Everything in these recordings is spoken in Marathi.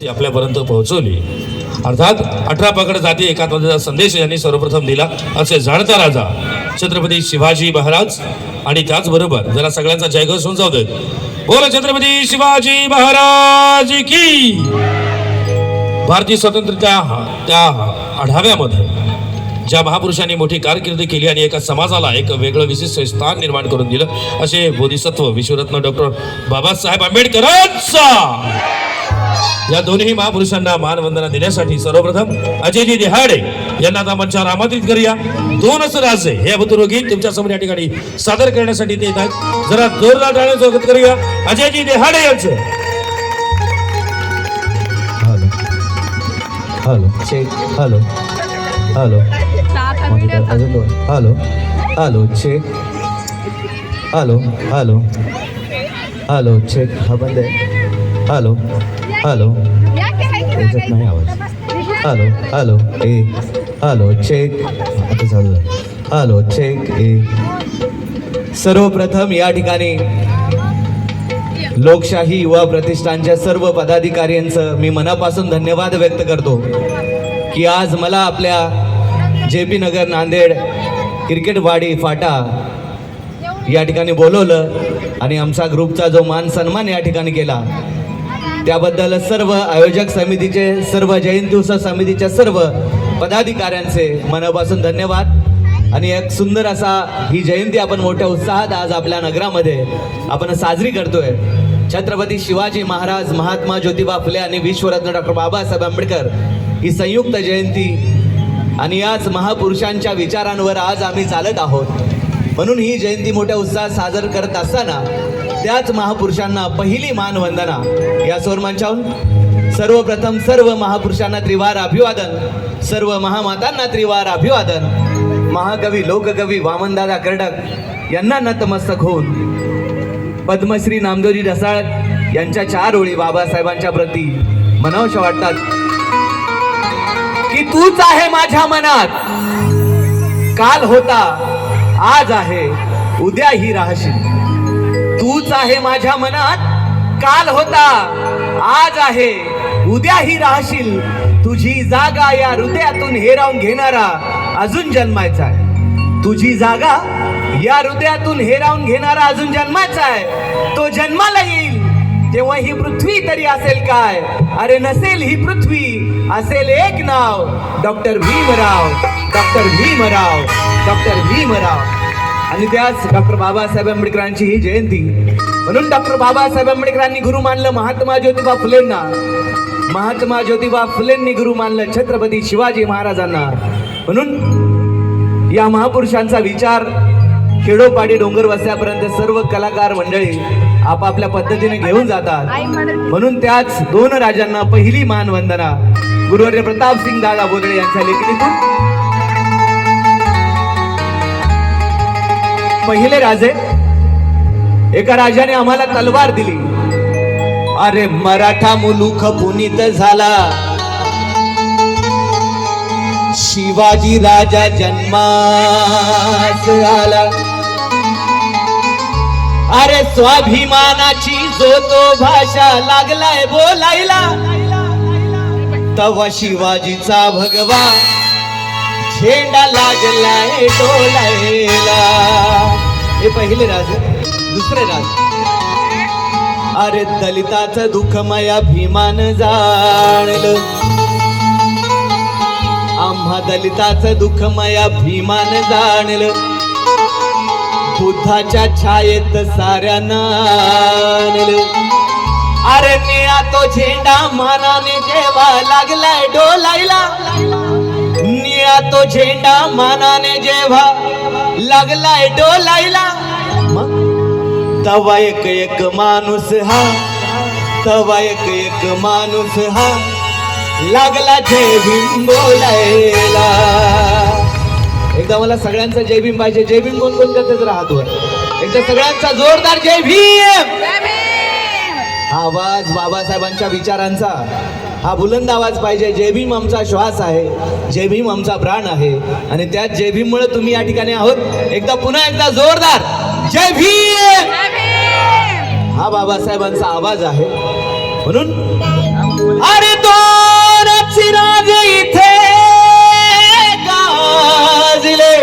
ती आपल्यापर्यंत पोहोचवली. अर्थात अठरा पकड जाती एकात्मतेचा संदेश यांनी सर्वप्रथम दिला. असे जाणता राजा छत्रपती शिवाजी महाराज आणि त्याचबरोबर जरा सगळ्यांचा जयघोष होऊन जाऊ देत बोल छत्रपती शिवाजी महाराज की. भारतीय स्वातंत्र्य त्या आढाव्यामध्ये ज्या महापुरुषांनी मोठी कारकीर्द केली आणि एका समाजाला एक वेगळं विशिष्ट स्थान निर्माण करून दिलं असे बोधिसत्व विश्वरत्न डॉक्टर बाबासाहेब आंबेडकरांचा या दोन्ही महापुरुषांना मानवंदना देण्यासाठी सर्वप्रथम अजयजी देहाडे यांना आता मंचावर आमंत्रित करूया. दोनच राजे हे अभूतपूर्व गीत तुमच्यासमोर या ठिकाणी सादर करण्यासाठी ते येत आहेत. जरा जोरदार टाळ्या स्वागत करूया अजयजी देहाडे यांचं. Hello. Hello. Check hello. Hello. Hello. Hello check hello. Hello. Hello check हा बंद आहे. Hello hello. त्याच्यात नाही आवाज हॅलो हॅलो ए हॅलो चेक आता चालू झालं. हॅलो चेक ए. सर्वप्रथम या ठिकाणी लोकशाही युवा प्रतिष्ठानच्या सर्व पदाधिकाऱ्यांचं मी मनापासून धन्यवाद व्यक्त करतो की आज मला आपल्या जे पी नगर नांदेड क्रिकेटवाडी फाटा या ठिकाणी बोलवलं आणि आमचा ग्रुपचा जो मान सन्मान या ठिकाणी केला. त्याबद्दल सर्व आयोजक समितीचे सर्व जयंती उत्सव समितीच्या सर्व पदाधिकाऱ्यांचे मनापासून धन्यवाद. आणि एक सुंदर असा ही जयंती आपण मोठ्या उत्साहात आज आपल्या नगरामध्ये आपण साजरी करतोय. छत्रपती शिवाजी महाराज महात्मा ज्योतिबा फुले आणि विश्वरत्न डॉक्टर बाबासाहेब आंबेडकर ही संयुक्त जयंती आणि याच महापुरुषांच्या विचारांवर आज आम्ही चालत आहोत. म्हणून ही जयंती मोठ्या उत्साहात साजर करत असताना त्याच महापुरुषांना पहिली मानवंदना या स्वरमंचाहून सर्वप्रथम सर्व महापुरुषांना त्रिवार अभिवादन सर्व महामातांना त्रिवार अभिवादन. महाकवी लोककवी वामनदादा कर्डक यांना नतमस्तक होऊन पद्मश्री नामदेवजी ढसाळ यांच्या चार ओळी बाबासाहेबांच्या प्रती मनावशा वाटतात. की तूच आहे माझ्या मनात. काल होता आज आहे उद्याही राहशील. तूच आहे माझ्या मनात. काल होता आज आहे. उद्याही राहशील. तुझी जागा या हृदयातून हेरावून घेणारा अजून जन्मायचा आहे. तुझी जागा या हृदयातून हेरावून घेणारा अजून जन्माचा आहे. तो जन्माला येईल. तेव्हा ही पृथ्वी तरी असेल काय? अरे नसेल ही पृथ्वी. असेल एक नाव. Doctor Bhimrao. Doctor Bhimrao. Doctor Bhimrao. आणि त्याच डॉक्टर बाबासाहेब आंबेडकरांची ही जयंती. म्हणून डॉक्टर बाबासाहेब आंबेडकरांनी गुरु मानलं महात्मा ज्योतिबा फुलेंना. महात्मा ज्योतिबा फुलेंनी गुरु मानलं छत्रपती शिवाजी महाराजांना. म्हणून या महापुरुषांचा विचार खेडोपाडी डोंगर वस्त्यापर्यंत सर्व कलाकार मंडळी आपापल्या पद्धतीने घेऊन जातात. म्हणून त्याच दोन राजांना पहिली मानवंदना गुरुवर्य प्रताप सिंग दादा बोदळे यांच्या लेखणीतून पहिले राजे एका राजाने आम्हाला तलवार दिली. अरे मराठा मुलुख पुनीत झाला. शिवाजी राजा जन्मास आला. अरे स्वाभिमानाची जो तो भाषा लागलाय बोलायला तवा शिवाजीचा भगवा झेंडा लागलाय डोलायला. हे पहिले राज दुसरे राज. अरे दलिताचं दुःख माया भीमान जाणलं. आम्हा दलिताचं दुःख माया भीमान जाणलं. बुद्धाच्या छायेत साऱ्या अरे निळा तो झेंडा मानाने जेव्हा लागलाय डोलायला. निळा तो झेंडा मानाने जेव्हा लागलाय डोलायला. मग? तवा एक एक माणूस हा. तवा एक एक माणूस हा. लागला जय भीम बोलायला. एकदा मला सगळ्यांचा जय भीम पाहिजे. जय भीम कोण कोण करतेच राहतो एकदा सगळ्यांचा जोरदार जय भीम. आवाज बाबासाहेबांच्या विचारांचा. हा बुलंद आवाज पाहिजे. जय भीम आमचा श्वास आहे. जय भीम आमचा प्राण आहे. आणि त्या जय भीममुळे तुम्ही या ठिकाणी आहोत. एकदा पुन्हा एकदा जोरदार. जय भीम! हा बाबासाहेबांचा आवाज आहे. म्हणून अरे तो इथे गाजले.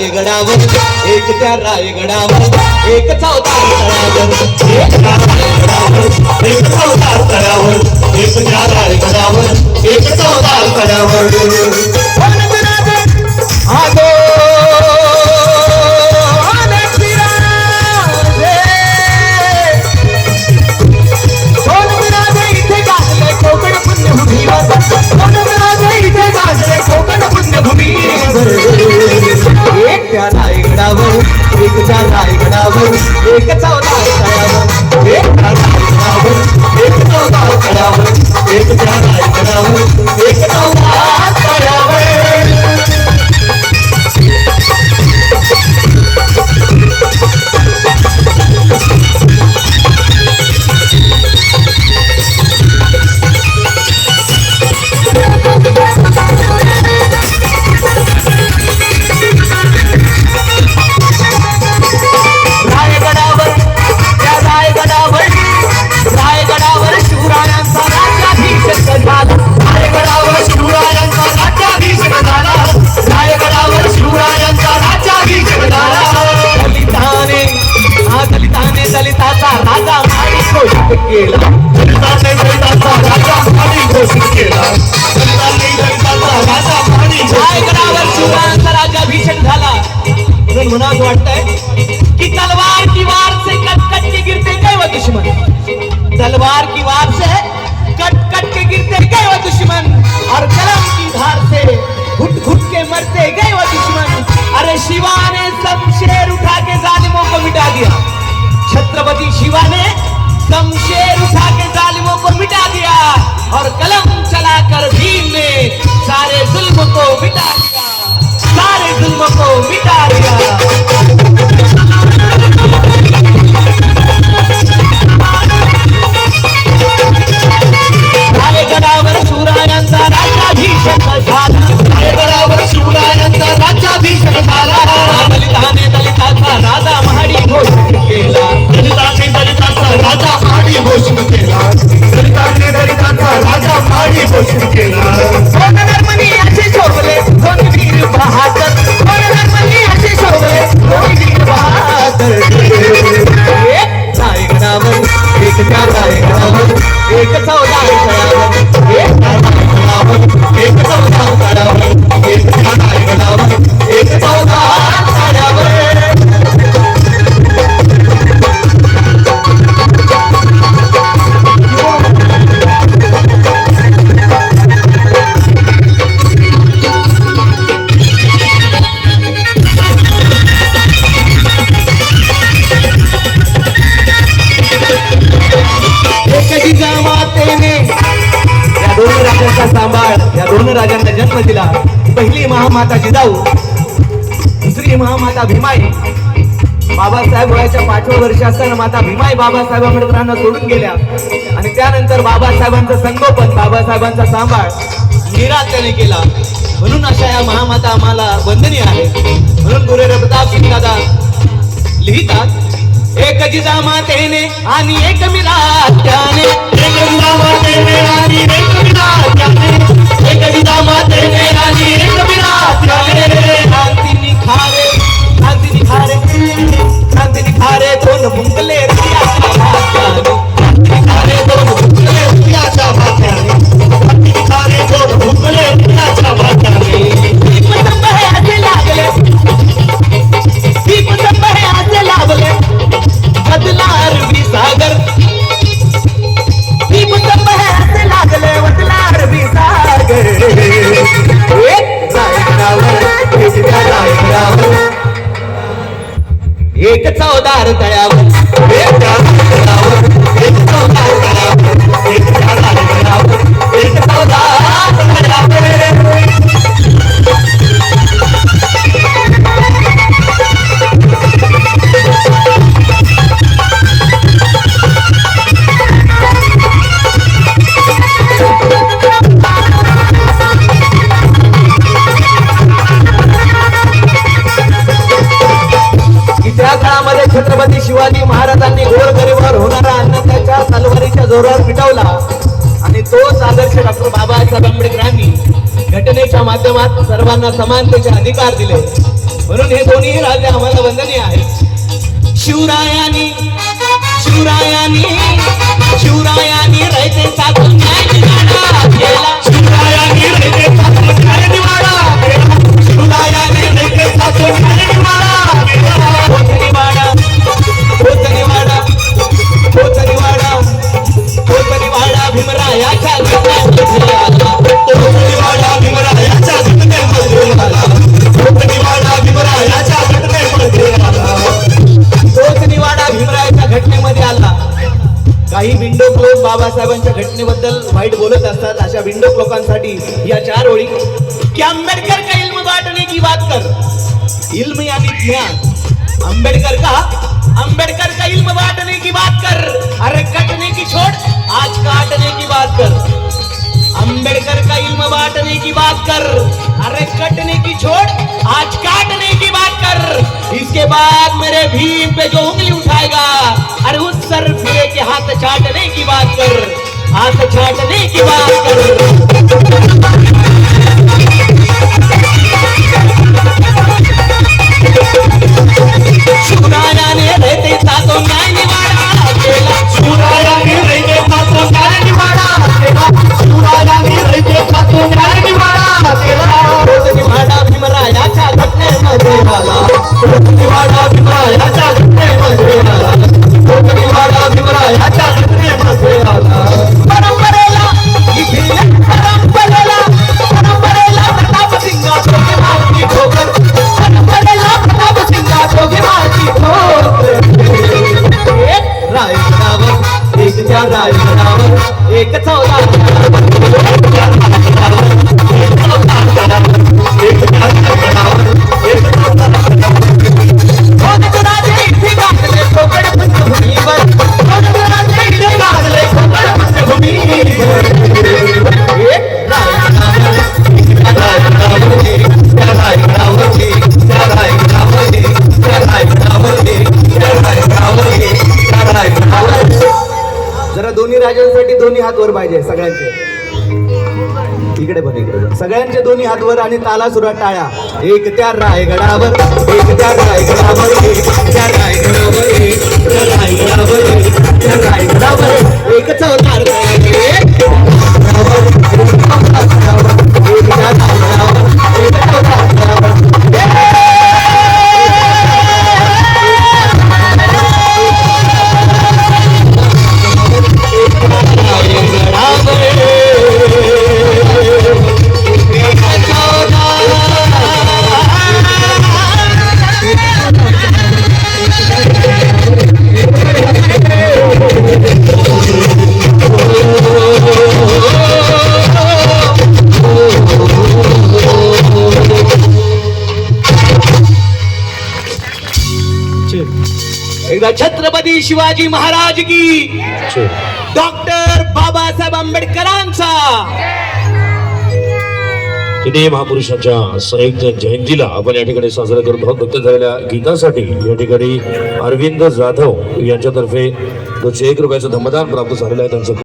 रायगडावर एक त्या रायगडावर एक चौदा तळावर एक रायगडावर एक चौदा तळावर. माता भीमाई. बाबासाहेब वयाच्या पाचव्या वर्षी असताना माता भीमाई बाबासाहेब आंबेडकरांना सोडून गेल्या. आणि त्यानंतर बाबासाहेबांचं संगोपन बाबासाहेबांचा सांभाळ निराश त्याने केला. म्हणून अशा या महामाता आम्हाला वंदनीय आहे म्हणून गुरु प्रताप सिंग दादा लिहितात एक जिजा मातेने आणि एक मिलाने एक जिजा मातेने आणि एक मिला खावे क्रांती निखारे क्रांती निखारे क्रांती निखारे दोन मुंगले अरे दोन भुकले उद्याच्या भात्याने अरे जोरावर मिटवला. आणि तोच आदर्श डॉक्टर बाबासाहेब आंबेडकरांनी घटनेच्या माध्यमात सर्वांना समानतेचे अधिकार दिले. म्हणून हे दोन्ही राजे आम्हाला वंदनीय आहेत. शिवरायांनी शिवरायांनी शिवरायांनी रयतेचा तो केला लोकांसाठी या चार ओळी की आंबेडकर का इल्म बांटने की बात कर? इल्म यानी ज्ञान। अंबेडकर का? अंबेडकर का इल्म बांटने की बात कर। अरे कटने की छोड़, आज काटने की बात कर। अंबेडकर का इल्म बांटने की बात कर। अरे कटने की छोड़, आज काटने की बात कर। इसके बाद मेरे भीम पे जो उंगली उठाएगा, अरे उस सर फिरे के हाथ चाटने की बात कर। हाथ चाटने की बात कर। इकडे बघ इकडे सगळ्यांचे दोन्ही हातवर आणि ताला सुरा टाळ्या. एक त्या रायगडावर एक त्या रायगडावर एक त्या रायगडावर एक त्या रायगडावर एक त्या रायगडावर. एक चौतार एकदा छत्रपती शिवाजी महाराज की। डॉक्टर बाबासाहेब आंबेडकरांचा। तिन्ही महापुरुषांच्या संयुक्त जयंतीला आपण या ठिकाणी साजरा करत आहोत नुकत्याच झालेल्या गीतासाठी या ठिकाणी अरविंद जाधव यांच्यातर्फे दोनशे एक रुपयाचं धमदान प्राप्त झालेलं आहे त्यांचं.